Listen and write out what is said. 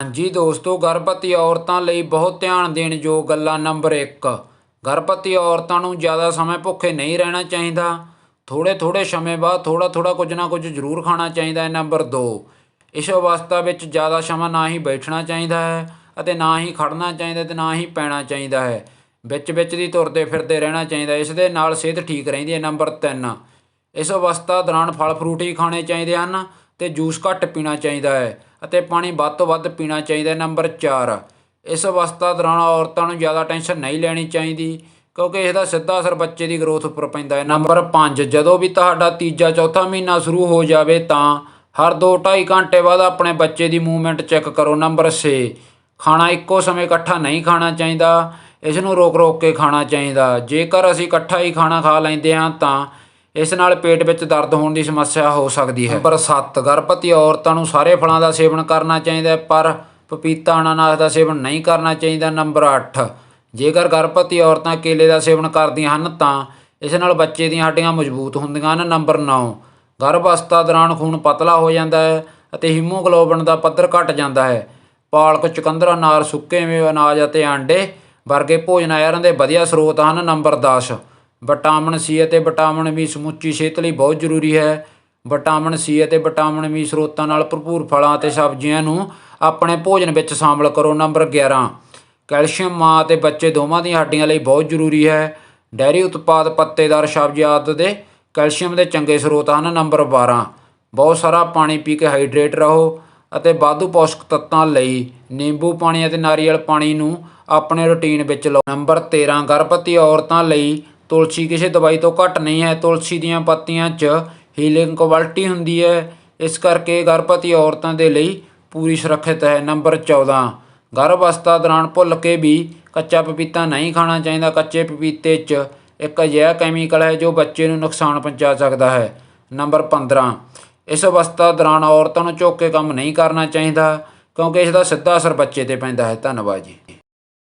ਹਾਂਜੀ ਦੋਸਤੋ, ਗਰਭਵਤੀ ਔਰਤਾਂ ਲਈ ਬਹੁਤ ਧਿਆਨ ਦੇਣ ਯੋਗ ਗੱਲਾਂ ਨੰਬਰ 1 ਗਰਭਵਤੀ ਔਰਤਾਂ ਨੂੰ ਜ਼ਿਆਦਾ ਸਮਾਂ ਭੁੱਖੇ ਨਹੀਂ ਰਹਿਣਾ ਚਾਹੀਦਾ। ਥੋੜੇ ਥੋੜੇ ਸਮੇਂ ਬਾਅਦ ਥੋੜਾ ਥੋੜਾ ਕੁਝ ਨਾ ਕੁਝ ਜ਼ਰੂਰ ਖਾਣਾ ਚਾਹੀਦਾ ਹੈ, ਨੰਬਰ 2 ਇਸ ਅਵਸਥਾ ਵਿੱਚ ਜ਼ਿਆਦਾ ਸਮਾਂ ਨਾ ਹੀ ਬੈਠਣਾ ਚਾਹੀਦਾ ਹੈ ਅਤੇ ਨਾ ਹੀ ਖੜਨਾ ਚਾਹੀਦਾ ਤੇ ਨਾ ਹੀ ਪੈਣਾ ਚਾਹੀਦਾ ਹੈ। ਵਿੱਚ ਵਿੱਚ ਦੀ ਤੁਰਦੇ ਫਿਰਦੇ ਰਹਿਣਾ ਚਾਹੀਦਾ ਇਸ ਦੇ ਨਾਲ ਸਿਹਤ ਠੀਕ ਰਹਿੰਦੀ ਹੈ, ਨੰਬਰ 3 ਇਸ ਅਵਸਥਾ ਦੌਰਾਨ ਫਲ ਫਰੂਟ ਹੀ ਖਾਣੇ ਚਾਹੀਦੇ ਹਨ। ਅਤੇ ਜੂਸ ਘੱਟ ਪੀਣਾ ਚਾਹੀਦਾ ਹੈ ਅਤੇ ਪਾਣੀ ਵੱਧ ਤੋਂ ਵੱਧ ਪੀਣਾ ਚਾਹੀਦਾ ਨੰਬਰ 4 ਇਸ ਅਵਸਥਾ ਦੌਰਾਨ ਔਰਤਾਂ ਨੂੰ ਜ਼ਿਆਦਾ ਟੈਨਸ਼ਨ ਨਹੀਂ ਲੈਣੀ ਚਾਹੀਦੀ ਕਿਉਂਕਿ ਇਸ ਦਾ ਸਿੱਧਾ ਅਸਰ ਬੱਚੇ ਦੀ ਗਰੋਥ ਉੱਪਰ ਪੈਂਦਾ ਹੈ। ਨੰਬਰ 5 ਜਦੋਂ ਵੀ ਤੁਹਾਡਾ ਤੀਜਾ ਚੌਥਾ ਮਹੀਨਾ ਸ਼ੁਰੂ ਹੋ ਜਾਵੇ ਤਾਂ ਹਰ 2-2.5 ਘੰਟੇ ਬਾਅਦ ਆਪਣੇ ਬੱਚੇ ਦੀ ਮੂਵਮੈਂਟ ਚੈੱਕ ਕਰੋ। ਨੰਬਰ 6 ਖਾਣਾ ਇੱਕੋ ਸਮੇਂ ਇਕੱਠਾ ਨਹੀਂ ਖਾਣਾ ਚਾਹੀਦਾ, ਇਸ ਨੂੰ ਰੋਕ ਰੋਕ ਕੇ ਖਾਣਾ ਚਾਹੀਦਾ। ਜੇਕਰ ਅਸੀਂ ਇਕੱਠਾ ਹੀ ਖਾਣਾ ਖਾ ਲੈਂਦੇ ਹਾਂ ਤਾਂ ਇਸ ਨਾਲ ਪੇਟ ਵਿੱਚ ਦਰਦ ਹੋਣ ਦੀ ਸਮੱਸਿਆ ਹੋ ਸਕਦੀ ਹੈ। ਨੰਬਰ 7 ਗਰਭਵਤੀ ਔਰਤਾਂ ਨੂੰ ਸਾਰੇ ਫਲਾਂ ਦਾ ਸੇਵਨ ਕਰਨਾ ਚਾਹੀਦਾ ਹੈ, ਪਰ ਪਪੀਤਾ ਅਨਾਨਾਸ ਦਾ ਸੇਵਨ ਨਹੀਂ ਕਰਨਾ ਚਾਹੀਦਾ। ਨੰਬਰ 8 ਜੇਕਰ ਗਰਭਵਤੀ ਔਰਤਾਂ ਕੇਲੇ ਦਾ ਸੇਵਨ ਕਰਦੀਆਂ ਹਨ ਤਾਂ ਇਸ ਨਾਲ ਬੱਚੇ ਦੀਆਂ ਹੱਡੀਆਂ ਮਜ਼ਬੂਤ ਹੁੰਦੀਆਂ ਹਨ। ਨੰਬਰ 9 ਗਰਭ ਅਵਸਥਾ ਦੌਰਾਨ ਖੂਨ ਪਤਲਾ ਹੋ ਜਾਂਦਾ ਹੈ ਅਤੇ ਹੀਮੋਗਲੋਬਿਨ ਦਾ ਪੱਧਰ ਘਟ ਜਾਂਦਾ ਹੈ। ਪਾਲਕ ਚੁਕੰਦਰ ਅਨਾਰ ਸੁੱਕੇ ਮੇਵੇ ਅਨਾਜ ਅਤੇ ਆਂਡੇ ਵਰਗੇ ਭੋਜਨ ਆਇਰਨ ਦੇ ਵਧੀਆ ਸਰੋਤ ਹਨ। ਨੰਬਰ 10 ਵਿਟਾਮਿਨ ਸੀ ਅਤੇ ਵਿਟਾਮਿਨ ਬੀ ਸਮੁੱਚੀ ਸਿਹਤ ਲਈ ਬਹੁਤ ਜ਼ਰੂਰੀ ਹੈ। ਵਿਟਾਮਿਨ ਸੀ ਅਤੇ ਵਿਟਾਮਿਨ ਬੀ ਸਰੋਤਾਂ ਨਾਲ ਭਰਪੂਰ ਫਲਾਂ ਅਤੇ ਸਬਜ਼ੀਆਂ ਨੂੰ ਆਪਣੇ ਭੋਜਨ ਵਿੱਚ ਸ਼ਾਮਲ ਕਰੋ। ਨੰਬਰ 11 ਕੈਲਸ਼ੀਅਮ, ਮਾਂ ਅਤੇ ਬੱਚੇ ਦੋਵਾਂ ਦੀਆਂ ਹੱਡੀਆਂ ਲਈ ਬਹੁਤ ਜ਼ਰੂਰੀ ਹੈ। ਡੈਰੀ ਉਤਪਾਦ, ਪੱਤੇਦਾਰ ਸਬਜ਼ੀਆਂ ਆਦਿ ਦੇ ਕੈਲਸ਼ੀਅਮ ਦੇ ਚੰਗੇ ਸਰੋਤ ਹਨ। ਨੰਬਰ 12 ਬਹੁਤ ਸਾਰਾ ਪਾਣੀ ਪੀ ਕੇ ਹਾਈਡਰੇਟ ਰਹੋ ਅਤੇ ਵਾਧੂ ਪੋਸ਼ਕ ਤੱਤਾਂ ਲਈ ਨਿੰਬੂ ਪਾਣੀ ਅਤੇ ਨਾਰੀਅਲ ਪਾਣੀ ਨੂੰ ਆਪਣੇ ਰੁਟੀਨ ਵਿੱਚ ਲਓ। ਨੰਬਰ 13 ਗਰਭਵਤੀ ਔਰਤਾਂ ਲਈ ਤੁਲਸੀ ਕਿਸੇ ਦਵਾਈ ਤੋਂ ਘੱਟ ਨਹੀਂ ਹੈ। ਤੁਲਸੀ ਦੀਆਂ ਪੱਤੀਆਂ 'ਚ ਹੀਲਿੰਗ ਕੁਆਲਿਟੀ ਹੁੰਦੀ ਹੈ। ਇਸ ਕਰਕੇ ਗਰਭਵਤੀ ਔਰਤਾਂ ਦੇ ਲਈ ਪੂਰੀ ਸੁਰੱਖਿਅਤ ਹੈ। ਨੰਬਰ 14 ਗਰਭ ਅਵਸਥਾ ਦੌਰਾਨ ਭੁੱਲ ਕੇ ਵੀ ਕੱਚਾ ਪਪੀਤਾ ਨਹੀਂ ਖਾਣਾ ਚਾਹੀਦਾ। ਕੱਚੇ ਪਪੀਤੇ 'ਚ ਇੱਕ ਅਜਿਹਾ ਕੈਮੀਕਲ ਹੈ ਜੋ ਬੱਚੇ ਨੂੰ ਨੁਕਸਾਨ ਪਹੁੰਚਾ ਸਕਦਾ ਹੈ। ਨੰਬਰ 15 ਇਸ ਅਵਸਥਾ ਦੌਰਾਨ ਔਰਤਾਂ ਨੂੰ ਝੁੱਕ ਕੇ ਕੰਮ ਨਹੀਂ ਕਰਨਾ ਚਾਹੀਦਾ ਕਿਉਂਕਿ ਇਸ ਦਾ ਸਿੱਧਾ ਅਸਰ ਬੱਚੇ ਤੇ ਪੈਂਦਾ ਹੈ। ਧੰਨਵਾਦ ਜੀ।